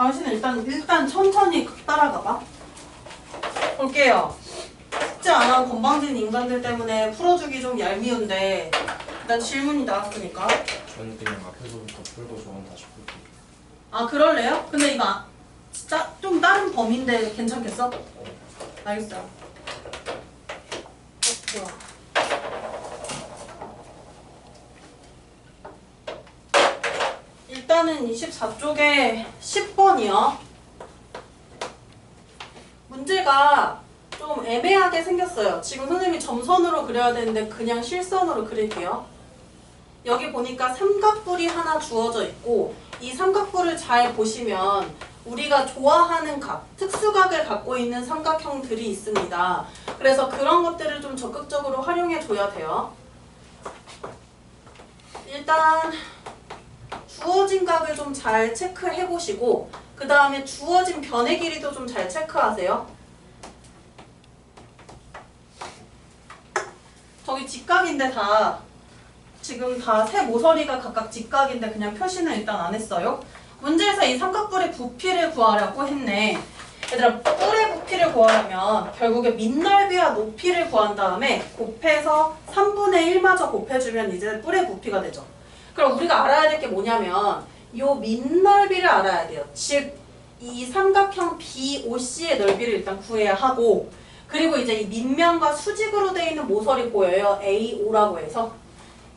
당신은 일단 일단 천천히 따라가봐. 볼게요. 숙제 안 하고 건방진 인간들 때문에 풀어주기 좀 얄미운데 일단 질문이 나왔으니까. 저는 그냥 앞에서부터 풀고 저건 다시 풀고 아 그럴래요? 근데 이거 아- 진짜 좀 다른 범인데 괜찮겠어? 알겠어요. 어, 좋아. 일단은 24쪽에 10번이요. 문제가 좀 애매하게 생겼어요. 지금 선생님이 점선으로 그려야 되는데 그냥 실선으로 그릴게요. 여기 보니까 삼각뿔이 하나 주어져 있고 이 삼각뿔을 잘 보시면 우리가 좋아하는 각, 특수각을 갖고 있는 삼각형들이 있습니다. 그래서 그런 것들을 좀 적극적으로 활용해 줘야 돼요. 일단 주어진 각을 좀 잘 체크해 보시고 그 다음에 주어진 변의 길이도 좀 잘 체크하세요. 저기 직각인데 다 지금 다 세 모서리가 각각 직각인데 그냥 표시는 일단 안 했어요. 문제에서 이 삼각뿔의 부피를 구하려고 했네. 얘들아, 뿔의 부피를 구하려면 결국에 밑넓이와 높이를 구한 다음에 곱해서 3분의 1마저 곱해주면 이제 뿔의 부피가 되죠. 그럼 우리가 알아야 될 게 뭐냐면 요 밑넓이를 알아야 돼요. 즉, 이 삼각형 BOC의 넓이를 일단 구해야 하고 그리고 이제 이 밑면과 수직으로 되어 있는 모서리 보여요. AO라고 해서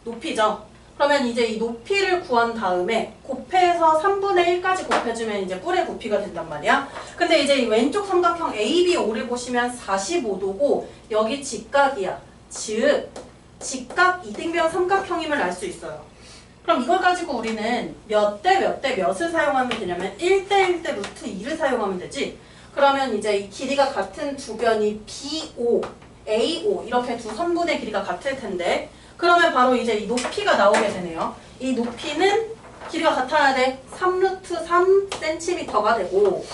높이죠. 그러면 이제 이 높이를 구한 다음에 곱해서 3분의 1까지 곱해주면 이제 뿔의 부피가 된단 말이야. 근데 이제 이 왼쪽 삼각형 ABO를 보시면 45도고 여기 직각이야. 즉 직각 이등변 삼각형임을 알 수 있어요. 그럼 이걸 가지고 우리는 몇 대 몇 대 몇을 사용하면 되냐면 1대 1대 루트 2를 사용하면 되지. 그러면 이제 이 길이가 같은 두 변이 BO, AO 이렇게 두 선분의 길이가 같을 텐데 그러면 바로 이제 이 높이가 나오게 되네요. 이 높이는 길이가 같아야 돼. 3루트 3cm가 되고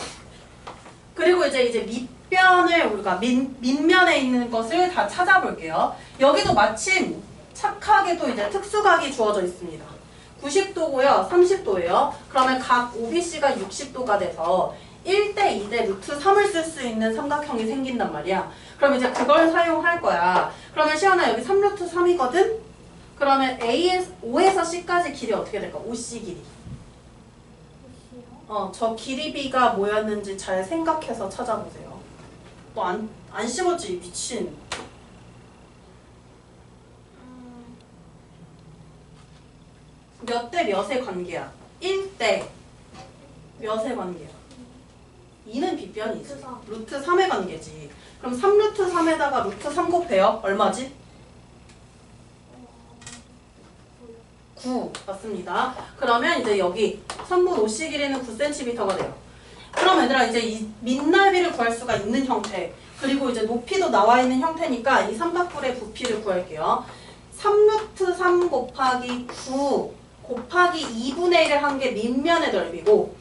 그리고 이제 이제 밑변을 우리가 밑, 밑면에 있는 것을 다 찾아볼게요. 여기도 마침 착하게도 이제 특수각이 주어져 있습니다. 90도고요, 30도예요. 그러면 각 OBC가 60도가 돼서 1대 2대 루트 3을 쓸 수 있는 삼각형이 생긴단 말이야. 그럼 이제 그걸 사용할 거야. 그러면 시연아 여기 3루트 3이거든? 그러면 A에서, O에서 C까지 길이 어떻게 될까? OC 길이. 어, 저 길이 B가 뭐였는지 잘 생각해서 찾아보세요. 너 안, 안 씹었지? 미친. 몇 대 몇의 관계야? 1대 몇의 관계야? 2는 빗변이지. 루트 삼. 루트 3의 관계지. 그럼 3루트 3에다가 루트 3 곱해요. 얼마지? 9 맞습니다. 그러면 이제 여기 3분 5씨 길이는 9cm가 돼요. 그럼 얘들아 이제 이 밑넓이를 구할 수가 있는 형태 그리고 이제 높이도 나와 있는 형태니까 이 삼각뿔의 부피를 구할게요. 3루트 3 곱하기 9 곱하기 2분의 1을 한 게 밑면의 넓이고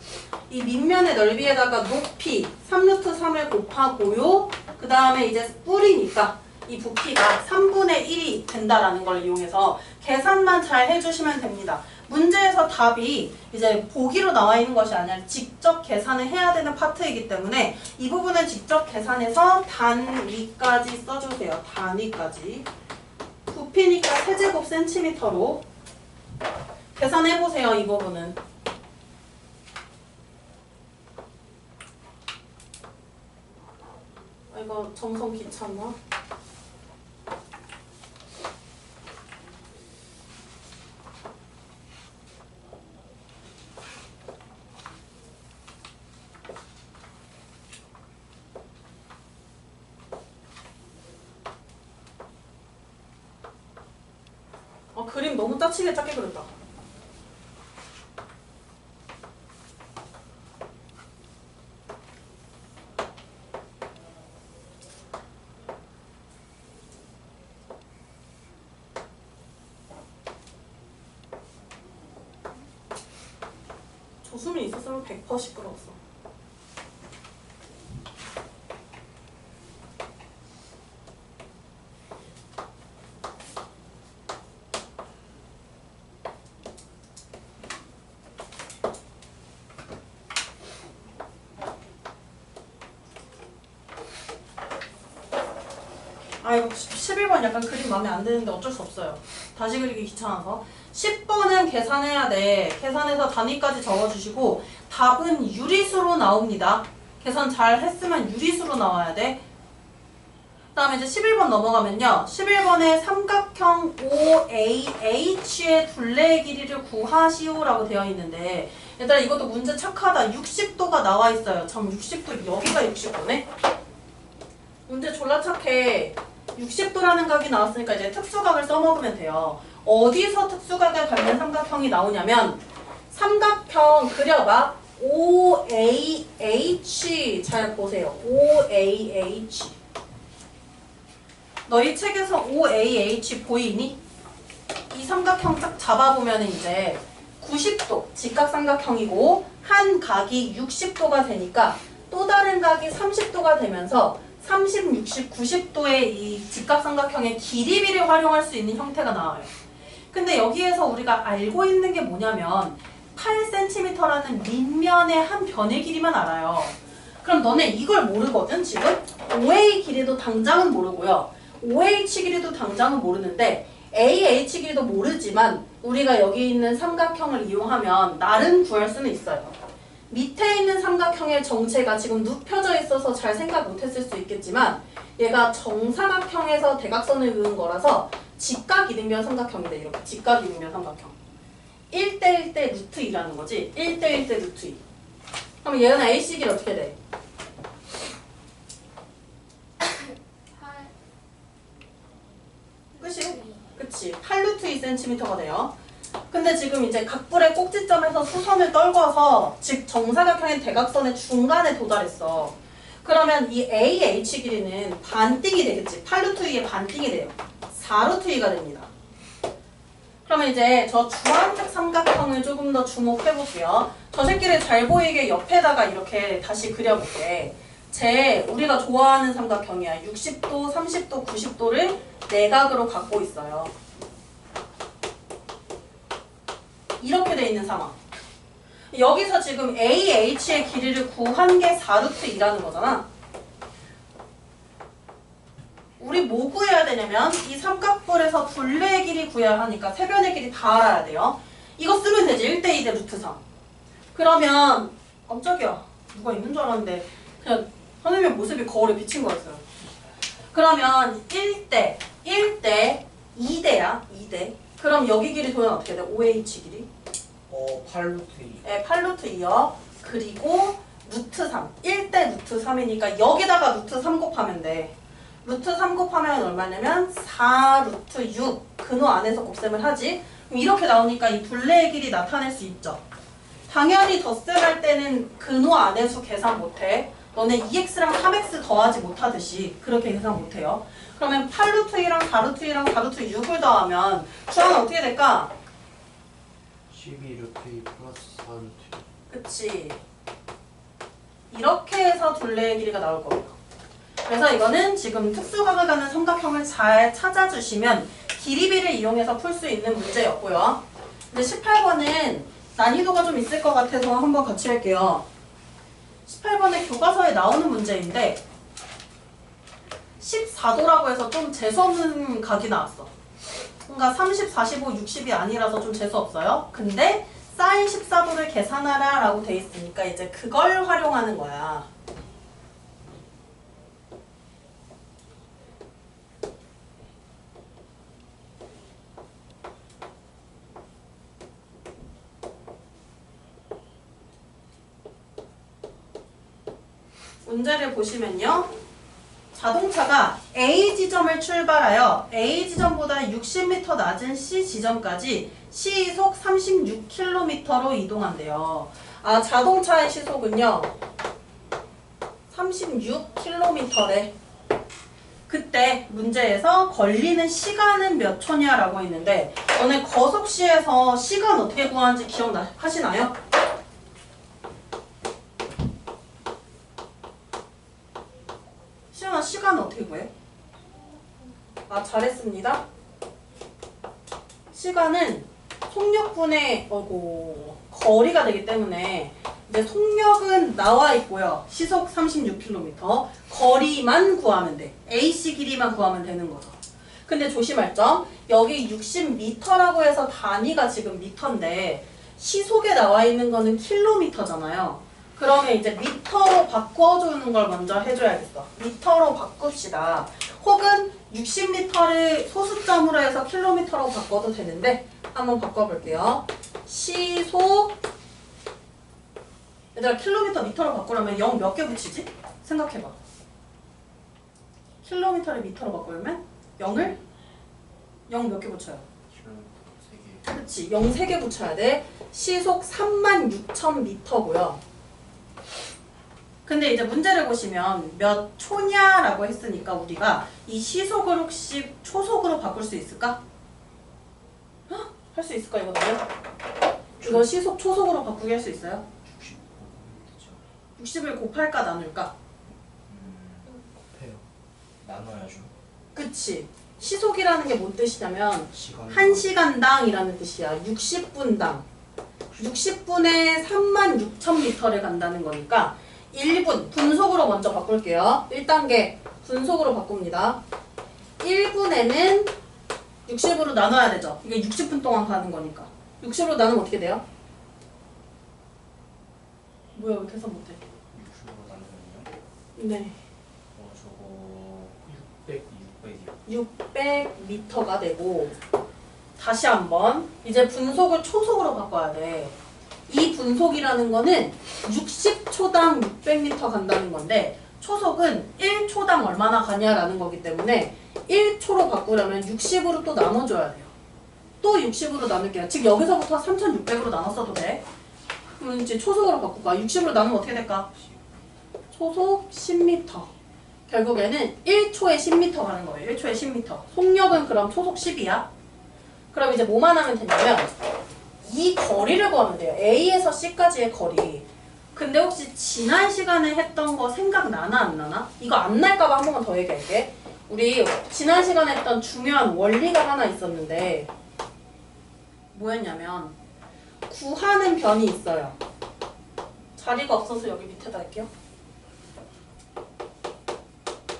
이 밑면의 넓이에다가 높이 3루트 3을 곱하고요. 그 다음에 이제 뿔이니까 이 부피가 3분의 1이 된다라는 걸 이용해서 계산만 잘 해주시면 됩니다. 문제에서 답이 이제 보기로 나와 있는 것이 아니라 직접 계산을 해야 되는 파트이기 때문에 이 부분은 직접 계산해서 단위까지 써주세요. 단위까지. 부피니까 세제곱 센티미터로 계산해보세요. 이 부분은. 아, 이거 점성 귀찮나? 아 그림 너무 짜치게 작게 그렸다. 더 시끄러웠어. 아 이거 11번 약간 그림 마음에 안 드는데 어쩔 수 없어요. 다시 그리기 귀찮아서 10번은 계산해야 돼. 계산해서 단위까지 적어주시고 답은 유리수로 나옵니다. 계산 잘 했으면 유리수로 나와야 돼. 그 다음에 이제 11번 넘어가면요. 11번에 삼각형 OAH의 둘레의 길이를 구하시오라고 되어 있는데 얘들아 이것도 문제 착하다. 60도가 나와 있어요. 참 60도 여기가 60도네. 문제 졸라 착해. 60도라는 각이 나왔으니까 이제 특수각을 써먹으면 돼요. 어디서 특수각을 갖는 삼각형이 나오냐면 삼각형 그려봐. OAH 잘 보세요. OAH 너희 책에서 OAH 보이니? 이 삼각형 딱 잡아보면 이제 90도 직각삼각형이고 한 각이 60도가 되니까 또 다른 각이 30도가 되면서 30, 60, 90도의 이 직각삼각형의 길이비를 활용할 수 있는 형태가 나와요. 근데 여기에서 우리가 알고 있는 게 뭐냐면 8cm라는 밑면의 한 변의 길이만 알아요. 그럼 너네 이걸 모르거든 지금? OA 길이도 당장은 모르고요. OH 길이도 당장은 모르는데 AH 길이도 모르지만 우리가 여기 있는 삼각형을 이용하면 나름 구할 수는 있어요. 밑에 있는 삼각형의 정체가 지금 눕혀져 있어서 잘 생각 못했을 수 있겠지만 얘가 정사각형에서 대각선을 그은 거라서 직각 이등변 삼각형이다 이렇게 직각 이등변 삼각형 1대1 대 루트 2라는 거지 1대1 대 루트 2 그럼 얘는 AC 길이 어떻게 돼? 끝이? 그치 8루트 2cm가 돼요 근데 지금 이제 각불의 꼭지점에서 수선을 떨궈서 즉 정사각형의 대각선의 중간에 도달했어. 그러면 이 AH 길이는 반띵이 되겠지. 8루트 2의 반띵이 돼요. 4루트 2가 됩니다. 그러면 이제 저 주황색 삼각형을 조금 더 주목해 볼게요. 저 새끼를 잘 보이게 옆에다가 이렇게 다시 그려볼게. 제 우리가 좋아하는 삼각형이야. 60도, 30도, 90도를 내각으로 갖고 있어요. 이렇게 돼 있는 상황. 여기서 지금 AH의 길이를 구한 게 4루트 2라는 거잖아. 우리 뭐 구해야 되냐면 이 삼각뿔에서 둘레의 길이 구해야 하니까 세변의 길이 다 알아야 돼요. 이거 쓰면 되지. 1대 2 대 루트 3. 그러면 깜짝이야. 누가 있는 줄 알았는데 그냥 선생님 모습이 거울에 비친 거였어요. 그러면 1대, 1대, 2대야. 2대. 그럼 여기 길이 도면 어떻게 돼? OH 길이? 어 8루트 2 네, 8루트 2요. 그리고 루트 3. 1대 루트 3이니까 여기다가 루트 3 곱하면 돼. 루트 3 곱하면 얼마냐면 4 루트 6. 근호 안에서 곱셈을 하지. 이렇게 나오니까 이 둘레의 길이 나타낼 수 있죠. 당연히 덧셈할 때는 근호 수 계산 못해. 너네 2x랑 3x 더하지 못하듯이 그렇게 계산 못해요. 그러면 8루트 2랑 4루트 2랑 4루트 6을 더하면 주항은 어떻게 될까? 12루트 2 플러스 4루트 2 그치. 이렇게 해서 둘레의 길이가 나올 겁니다. 그래서 이거는 지금 특수각을 가는 삼각형을 잘 찾아주시면 길이비를 이용해서 풀 수 있는 문제였고요. 근데 18번은 난이도가 좀 있을 것 같아서 한번 같이 할게요. 18번에 교과서에 나오는 문제인데 14도라고 해서 좀 재수없는 각이 나왔어. 그러니까 30, 45, 60이 아니라서 좀 재수없어요. 근데 사인 14도를 계산하라 라고 돼 있으니까 이제 그걸 활용하는 거야. 문제를 보시면요. 자동차가 A 지점을 출발하여 A 지점보다 60m 낮은 C 지점까지 시속 36km로 이동한대요. 아, 자동차의 시속은요. 36km래. 그때 문제에서 걸리는 시간은 몇 초냐라고 했는데 너네 거속시에서 시간 어떻게 구하는지 기억하시나요? 시간은 어떻게 구해? 아 잘했습니다. 시간은 속력분의 어고 거리가 되기 때문에 이제 속력은 나와 있고요. 시속 36km. 거리만 구하면 돼. AC 길이만 구하면 되는 거죠. 근데 조심할 점. 여기 60m라고 해서 단위가 지금 미터인데 시속에 나와 있는 거는 킬로미터잖아요. 그러면 이제 미터로 바꿔주는 걸 먼저 해줘야겠어. 미터로 바꿉시다. 혹은 60m를 소수점으로 해서 킬로미터로 바꿔도 되는데 한번 바꿔볼게요. 시속 얘들아 킬로미터 미터로 바꾸려면 0 몇 개 붙이지? 생각해봐. 킬로미터를 미터로 바꾸려면 0을 0 몇 개 붙여요? 그렇지. 0 3개 붙여야 돼. 시속 36,000m고요. 근데 이제 문제를 보시면 몇 초냐라고 했으니까 우리가 이 시속을 혹시 초속으로 바꿀 수 있을까? 할 수 있을까 이거 나요? 이거 시속 초속으로 바꾸게 할 수 있어요? 65. 60을 곱할까 나눌까? 음. 곱해요. 나눠야죠. 그치. 시속이라는 게 뭔 뜻이냐면 시간. 1시간당이라는 뜻이야. 60분당. 60분에 36,000m를 간다는 거니까 1분, 분속으로 먼저 바꿀게요. 1단계, 분속으로 바꿉니다. 1분에는 60으로 나눠야 되죠. 이게 60분 동안 가는 거니까. 60으로 나누면 어떻게 돼요? 뭐야, 왜 계산 못해? 60으로 나누면요. 네. 어 저거 600, 600이요. 600m가 되고 다시 한번 이제 분속을 초속으로 바꿔야 돼. 이 분속이라는 거는 60초당 600m 간다는 건데 초속은 1초당 얼마나 가냐라는 거기 때문에 1초로 바꾸려면 60으로 또 나눠줘야 돼요. 또 60으로 나눌게요. 즉 여기서부터 3600으로 나눴어도 돼. 그럼 이제 초속으로 바꿀까? 60으로 나누면 어떻게 될까? 초속 10m. 결국에는 1초에 10m 가는 거예요. 1초에 10m. 속력은 그럼 초속 10이야. 그럼 이제 뭐만 하면 되냐면 이 거리를 구하면 돼요. A에서 C까지의 거리. 근데 혹시 지난 시간에 했던 거 생각나나 안 나나? 이거 안 날까봐 한 번만 더 얘기할게. 우리 지난 시간에 했던 중요한 원리가 하나 있었는데 뭐였냐면 구하는 변이 있어요. 자리가 없어서 여기 밑에다 할게요.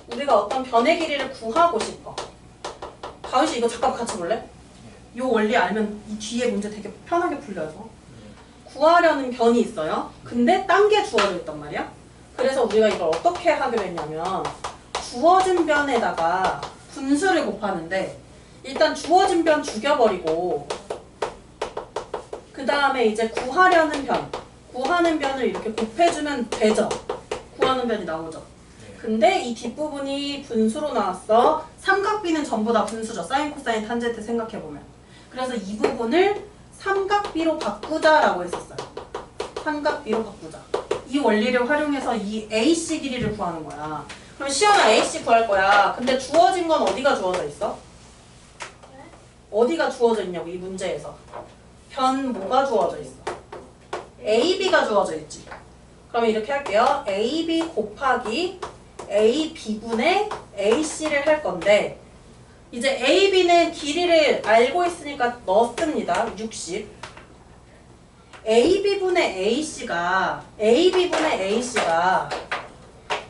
우리가 어떤 변의 길이를 구하고 싶어. 가은 씨 이거 잠깐 같이 볼래? 요 원리 알면 이 뒤에 문제 되게 편하게 풀려서. 구하려는 변이 있어요. 근데 딴 게 주어져 있단 말이야. 그래서 우리가 이걸 어떻게 하기로 했냐면 주어진 변에다가 분수를 곱하는데 일단 주어진 변 죽여버리고 그 다음에 이제 구하려는 변 구하는 변을 이렇게 곱해주면 되죠. 구하는 변이 나오죠. 네. 근데 이 뒷부분이 분수로 나왔어. 삼각비는 전부 다 분수죠. 사인, 코사인, 탄젠트 생각해보면. 그래서 이 부분을 삼각비로 바꾸자라고 했었어요. 삼각비로 바꾸자. 이 원리를 활용해서 이 AC 길이를 구하는 거야. 그럼 시연아 AC 구할 거야. 근데 주어진 건 어디가 주어져 있어? 어디가 주어져 있냐고 이 문제에서. 변 뭐가 주어져 있어? AB가 주어져 있지. 그러면 이렇게 할게요. AB 곱하기 AB분의 AC를 할 건데 이제 AB는 길이를 알고 있으니까 넣습니다. 60. AB분의 AC가 AB분의 AC가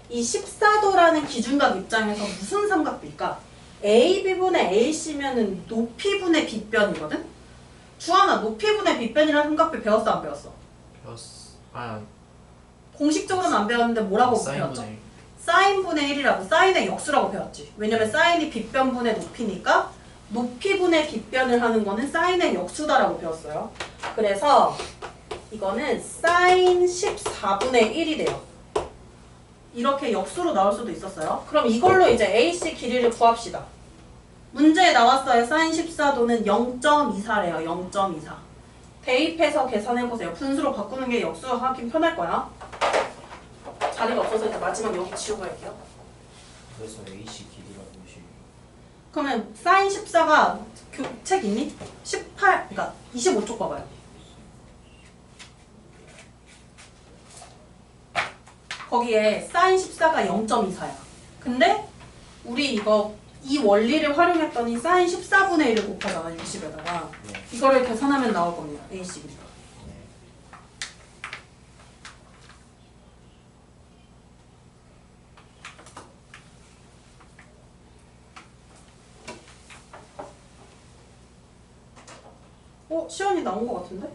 이 14도라는 기준각 입장에서 무슨 삼각비일까? AB분의 AC면은 높이분의 빗변이거든? 주하나 높이분의 빗변이라는 삼각비 배웠어 안 배웠어? 배웠어. 아 공식적으로는 안 배웠는데 뭐라고 배웠죠? 사인분의 사인분의 1이라고 사인의 역수라고 배웠지. 왜냐면 사인이 빗변분의 높이니까 높이분의 빗변을 하는 거는 사인의 역수다라고 배웠어요. 그래서 이거는 사인 14분의 1이 돼요. 이렇게 역수로 나올 수도 있었어요. 그럼 이걸로 이제 AC 길이를 구합시다. 문제에 나왔어요. 사인 14도는 0.24래요. 0.24. 대입해서 계산해보세요. 분수로 바꾸는 게 역수 하긴 편할 거야. 자리가 없어서 이제 마지막 여기 지우고 할게요. 그래서 AC 길이라고 시. 그러면 사인 14가 책 있니? 18, 그러니까 25쪽 봐봐요. 거기에 사인 14가 0.24야. 근데 우리 이거 이 원리를 활용했더니 사인 14분의 1을 곱하잖아 60에다가 네. 이거를 계산하면 나올 겁니다. AC 길이가. 네. 어? 시연이 나온 것 같은데?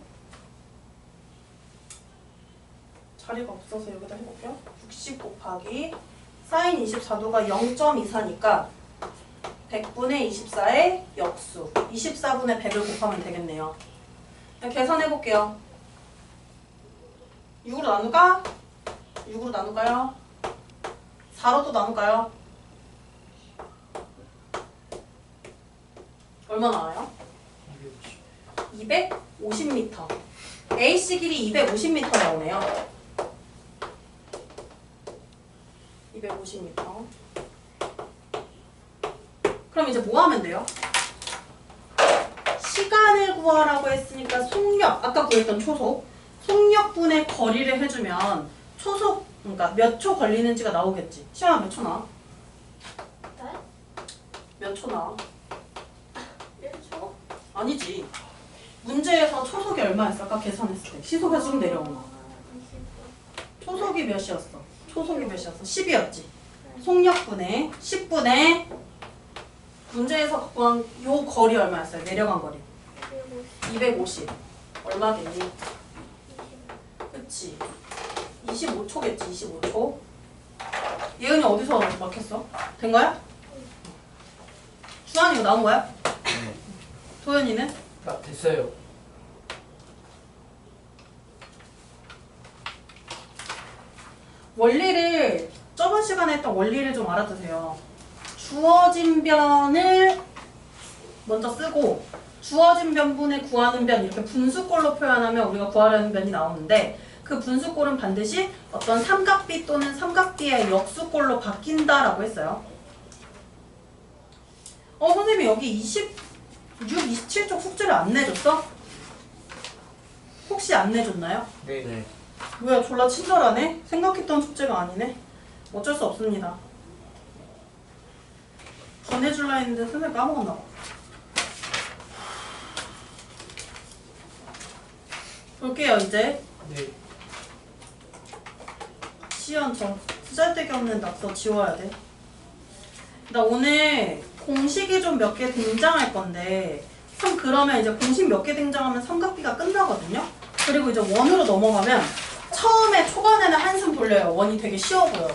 자리가 없어서 여기다 해볼게요. 60 곱하기 사인 24도가 0.24니까 100분의 24의 역수 24분의 100을 곱하면 되겠네요. 계산해볼게요. 6으로 나눌까? 6으로 나눌까요? 4로도 나눌까요? 얼마 나와요? 250m. AC 길이 250m 나오네요. 250m. 그럼 이제 뭐 하면 돼요? 시간을 구하라고 했으니까 속력, 아까 구했던 초속. 속력분의 거리를 해주면 초속, 그러니까 몇 초 걸리는지가 나오겠지. 시간은 몇초 나와? 네? 몇초 나와? 1초? 아니지. 문제에서 초속이 얼마였어? 아까 계산했을 때. 시속에 쑥 내려오는 거. 초속이 몇이었어? 초속이 몇이었어? 10이었지. 속력분의 10분의 문제에서 구한 요 거리 얼마였어요? 내려간 거리. 250. 얼마겠니? 그치. 25초겠지, 25초. 예은이 어디서 막혔어? 된 거야? 주한이 이거 나온 거야? 도현이는? 아 됐어요. 원리를 저번 시간에 했던 원리를 좀 알아두세요. 주어진 변을 먼저 쓰고 주어진 변분의 구하는 변 이렇게 분수꼴로 표현하면 우리가 구하려는 변이 나오는데 그 분수꼴은 반드시 어떤 삼각비 또는 삼각비의 역수꼴로 바뀐다라고 했어요. 어 선생님이 여기 26, 27쪽 숙제를 안 내줬어? 혹시 안 내줬나요? 네. 네. 뭐야 졸라 친절하네? 생각했던 숙제가 아니네? 어쩔 수 없습니다 보내줄라 했는데 선생님 까먹었나 봐 볼게요 이제 네. 시연 저 쓰잘데기 없는 낙서 지워야 돼. 나 오늘 공식이 좀 몇 개 등장할 건데 참 그러면 이제 공식 몇 개 등장하면 삼각비가 끝나거든요. 그리고 이제 원으로 넘어가면 처음에 초반에는 한숨 돌려요. 원이 되게 쉬워 보여요.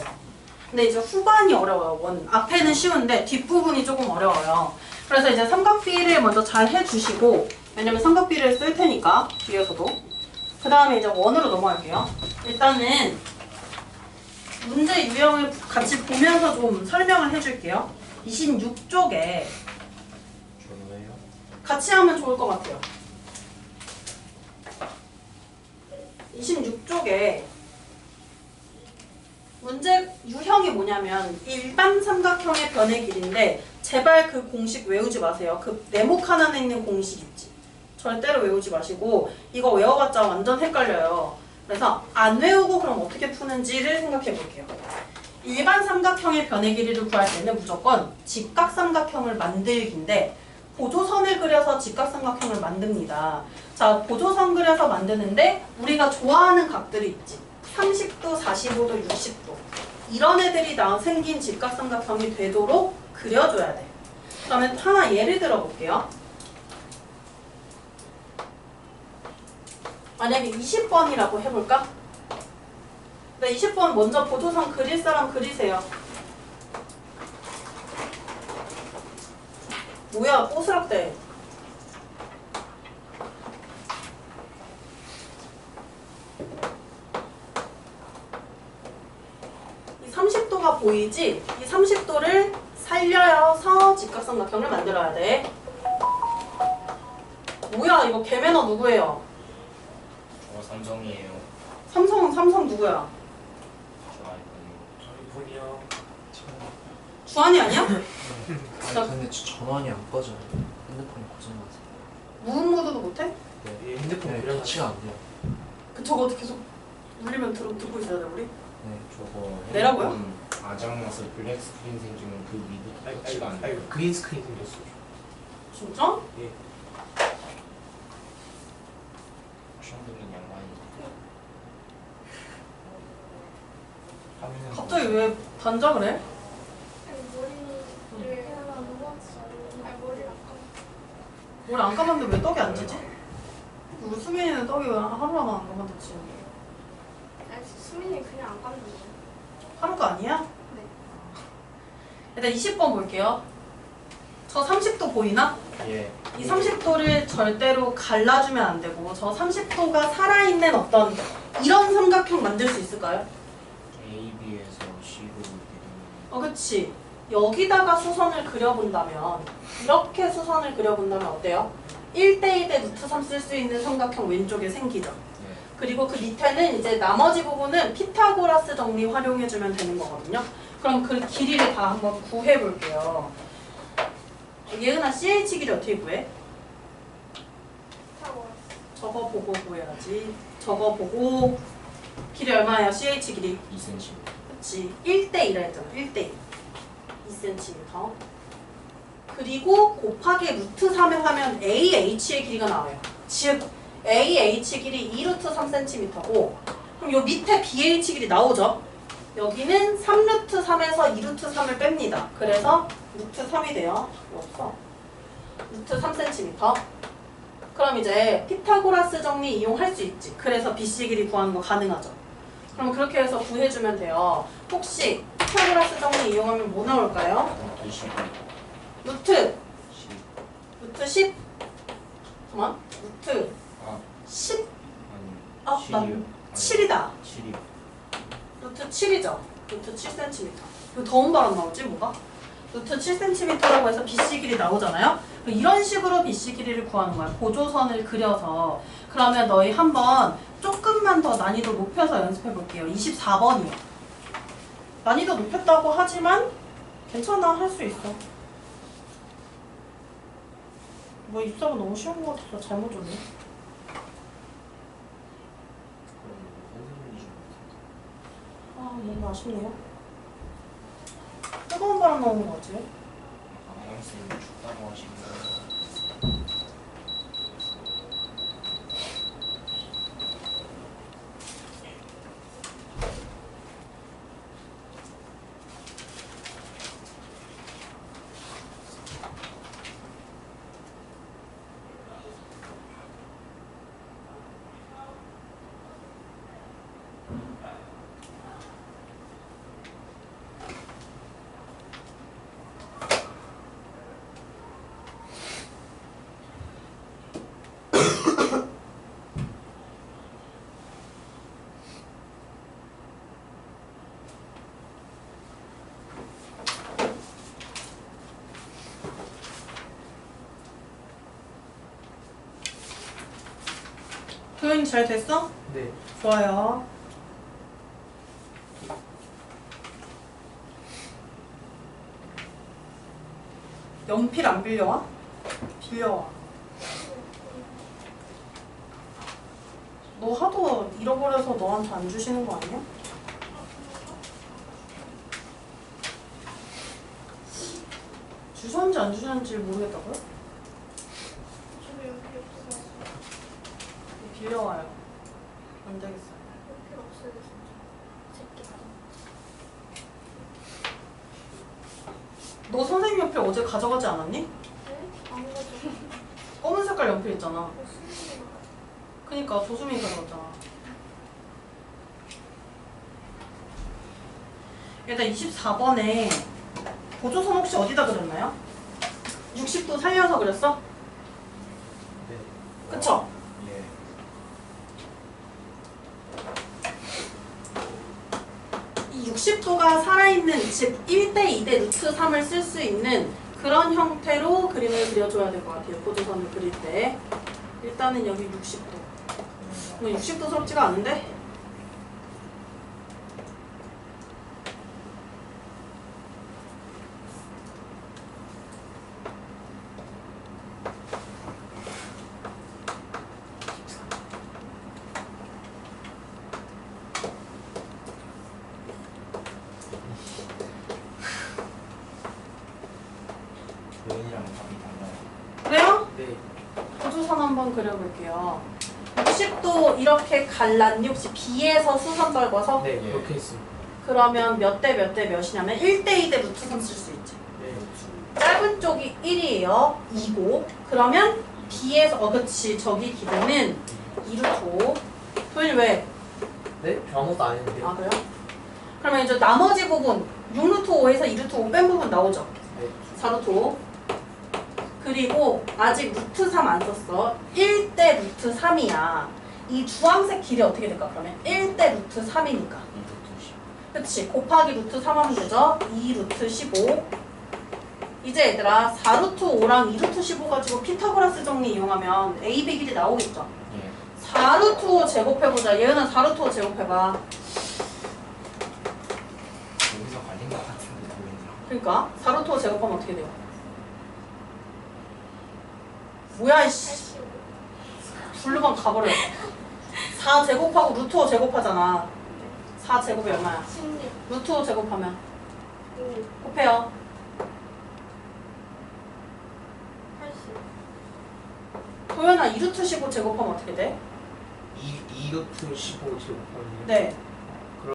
근데 이제 후반이 어려워요. 원 앞에는 쉬운데 뒷부분이 조금 어려워요. 그래서 이제 삼각비를 먼저 잘 해주시고 왜냐면 삼각비를 쓸 테니까 뒤에서도 그 다음에 이제 원으로 넘어갈게요. 일단은 문제 유형을 같이 보면서 좀 설명을 해줄게요. 26쪽에 좋네요. 같이 하면 좋을 것 같아요. 26쪽에 문제 유형이 뭐냐면 일반 삼각형의 변의 길인데 제발 그 공식 외우지 마세요. 그 네모 하나에 있는 공식 있지. 절대로 외우지 마시고 이거 외워봤자 완전 헷갈려요. 그래서 안 외우고 그럼 어떻게 푸는지를 생각해 볼게요. 일반 삼각형의 변의 길이를 구할 때는 무조건 직각삼각형을 만들기인데 보조선을 그려서 직각삼각형을 만듭니다. 자, 보조선 그려서 만드는데 우리가 좋아하는 각들이 있지. 30도, 45도, 60도. 이런 애들이 나 생긴 직각삼각형이 되도록 그려줘야 돼. 그러면 하나 예를 들어 볼게요. 만약에 20번이라고 해볼까? 네, 20번 먼저 보조선 그릴 사람 그리세요. 뭐야, 뽀스락대. 이 30도가 보이지? 이 30도를 살려서 직각삼각형을 만들어야 돼. 뭐야, 이거 개매너 누구예요? 저 삼성이에요. 삼성은 삼성 누구야? 저 아이폰이요. 저희 분이요. 주한이 아니야? 아니 근데 저 전원이 안 꺼져요. 핸드폰이 고장나서. 무음 모드도 못해? 네. 예, 핸드폰 네, 그려놔요. 터치가 안 돼요. 그 저거 계속 울리면 들, 듣고 있어야 돼 우리? 네. 저거 내라고요? 핸드폰 아장나서 블랙 스크린 생기면 그 위도 아이고, 터치가 아이고, 안 돼. 아이고, 그린 스크린 생겼어. 진짜? 예. 시험되는 양반이. 화면은 갑자기 왜 단장을 해? 머리 안 감았는데 왜 떡이 안 지지? 우리 수민이는 떡이 왜 하루만 안 가면 되지? 아니, 수민이 그냥 안 가면 돼. 하루가 아니야? 네. 일단 20번 볼게요. 저 30도 보이나? 예. 이 30도를 절대로 갈라주면 안 되고 저 30도가 살아있는 어떤 이런 삼각형 만들 수 있을까요? A, B에서 C로 이렇게 어, 그치. 여기다가 수선을 그려본다면 이렇게 수선을 그려본다면 어때요? 1대1대 루트 3 쓸 수 있는 삼각형 왼쪽에 생기죠. 예. 그리고 그 밑에는 이제 나머지 부분은 피타고라스 정리 활용해주면 되는 거거든요. 그럼 그 길이를 다 한번 구해볼게요. 예은아 CH 길이 어떻게 구해? 타고 저거 보고 구해야지. 저거 보고 길이 얼마예요? CH 길이. 2cm. 그치. 1대1라 했잖아. 1대1. 2cm. 그리고 곱하기 루트 3을 하면 AH의 길이가 나와요. 즉 AH 길이 2루트 3cm고 그럼 요 밑에 BH 길이 나오죠? 여기는 3루트 3에서 2루트 3을 뺍니다. 그래서 루트 3이 돼요. 없어. 루트 3cm. 그럼 이제 피타고라스 정리 이용할 수 있지. 그래서 BC 길이 구하는 거 가능하죠. 그럼 그렇게 해서 구해주면 돼요. 혹시 피타고라스 정리 이용하면 뭐 나올까요? 루트 12. 루트 10. 루트 10 잠깐만 루트 아, 10 아니. 아, 7이요. 난 7이다 7이. 루트 7이죠 루트 7cm 이거 더운 바람 나오지 뭐가? 루트 7cm라고 해서 BC 길이 나오잖아요 이런 식으로 BC 길이를 구하는 거야 보조선을 그려서 그러면 너희 한번 조금만 더 난이도 높여서 연습해 볼게요 24번이요 난이도 높였다고 하지만 괜찮아 할 수 있어 뭐 입사가 너무 쉬운 것 같아서 잘못 줬네 아 너무 아쉽네요 뜨거운 바람 나오는 거 같지? 아까 선생님이 춥다고 하시고. 도현이 잘 됐어? 네. 좋아요. 연필 안 빌려와? 빌려와. 너 하도 잃어버려서 너한테 안 주시는 거 아니야? 주셨는지 안 주셨는지 모르겠다고요? 저도 연필 없어서 빌려와요. 안 되겠어요. 연필 없어요 진짜. 새끼 너 선생님 연필 어제 가져가지 않았니? 네? 안 가져. 검은 색깔 연필 있잖아. 그니까 조수민이 가져갔잖아. 일단 24번에 보조선 혹시 어디다 그렸나요? 60도 살려서 그렸어? 네. 그쵸? 예. 이 60도가 살아 있는 즉 1대 2대 루트 3을 쓸 수 있는 그런 형태로 그림을 그려줘야 될 것 같아요. 보조선을 그릴 때. 일단은 여기 60도. 뭐 60도 스럽지가 않은데? 도현이랑 답이 달라요. 그래요? 네. 보조선 한번 그려볼게요. 60도 이렇게 갈랐니? 혹시 B에서 수선 떨궈서? 네. 예. 그렇게 했습니다. 그러면 몇 대 몇 대 몇이냐면 1대 2대 루트 3쓸수 있지. 네. 짧은 쪽이 1이에요. 2고. 그러면 B에서 어 그치 저기 기대는 2루트 5 도현이 왜? 네? 저 아무것도 안 했는데요. 아 그래요? 그러면 이제 나머지 부분 6루트 5에서 2루트 5 뺀 부분 나오죠? 네. 4루트 5 그리고 아직 루트 3 안 썼어. 1대 루트 3이야. 이 주황색 길이 어떻게 될까 그러면? 1대 루트 3이니까. 이것도 시 그치? 곱하기 루트 3 하면 되죠? 2 루트 15 이제 얘들아 4루트 5랑 2루트 15 가지고 피타고라스 정리 이용하면 A, B 길이 나오겠죠? 예. 4루트 5 제곱해보자. 얘는 4루트 5 제곱해봐. 여기서 갈린 것 같은데 도현이랑. 그러니까 4루트 5 제곱하면 어떻게 돼요? 뭐야 이씨 85. 블루방 가버려 4 제곱하고 루트 5 제곱하잖아 4 제곱이 얼마야? 16. 루트 5 제곱하면 6. 곱해요 80. 도현아 2루트 15 제곱하면 어떻게 돼? 2, 2루트 15 제곱하면 네